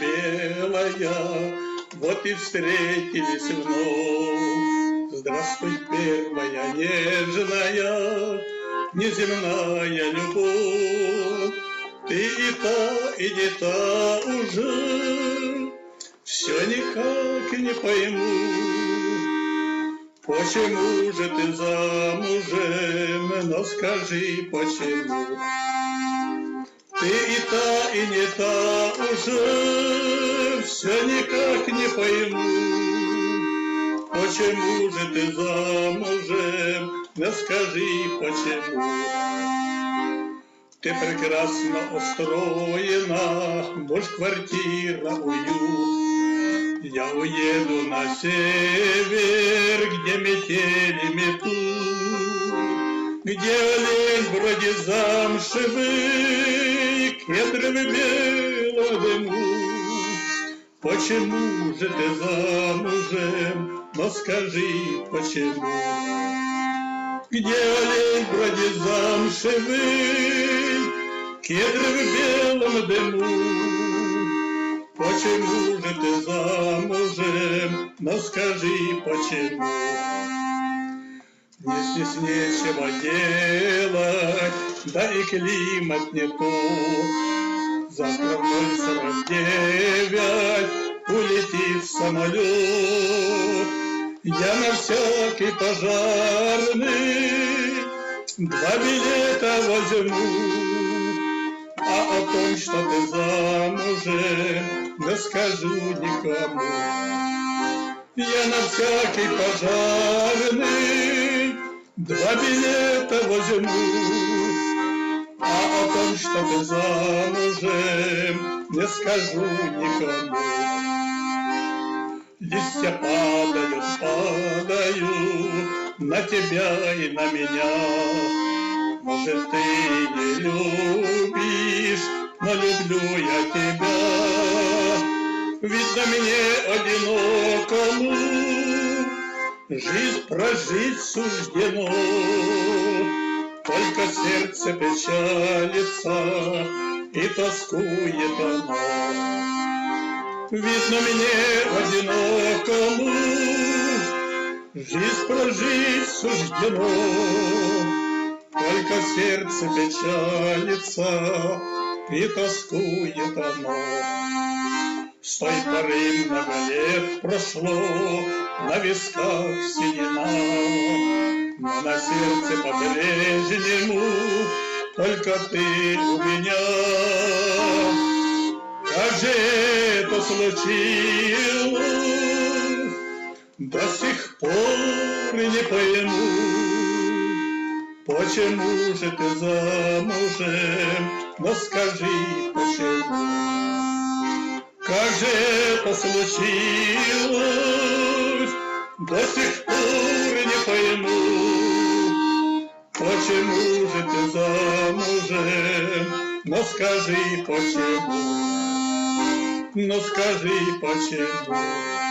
Белая, Вот и встретились вновь. Здравствуй, первая нежная, Неземная любовь. И не та уже, Все никак не пойму, Почему же ты замужем, но скажи, почему? Ты и та, и не та уже, все никак не пойму. Почему же ты замужем, не скажи почему. Ты прекрасно устроена, муж, квартира, уют. Я уеду на север, где метели метут, где олень вроде замшевый, кедры в белом дыму. Почему же ты замужем, но скажи почему? Где олень вроде замшевый, кедры в белом дыму? Почему же ты замужем, но скажи почему? Не здесь нечего делать, да и климат не тот. Завтра в ноль сорок девять улетит самолет. Я на всякий пожарный два билета возьму. А о том, что ты замужем, не скажу никому. Я на всякий пожарный два билета возьму. А о том, что ты замужем, не скажу никому. Листья падают, падают на тебя и на меня. Может, ты не любишь, но люблю я тебя. Видно мне одинокому Жизнь прожить суждено. Только сердце печалится и тоскует оно. Видно мне одинокому Жизнь прожить суждено. Только сердце печалится и тоскует оно. С той поры много лет прошло, на висках седина, но на сердце по-прежнему только ты у меня. Как же это случилось, до сих пор не пойму. Почему же ты замужем, но скажи почему? Как же это случилось, до сих пор не пойму. Почему же ты замужем, но скажи почему? Ну скажи почему?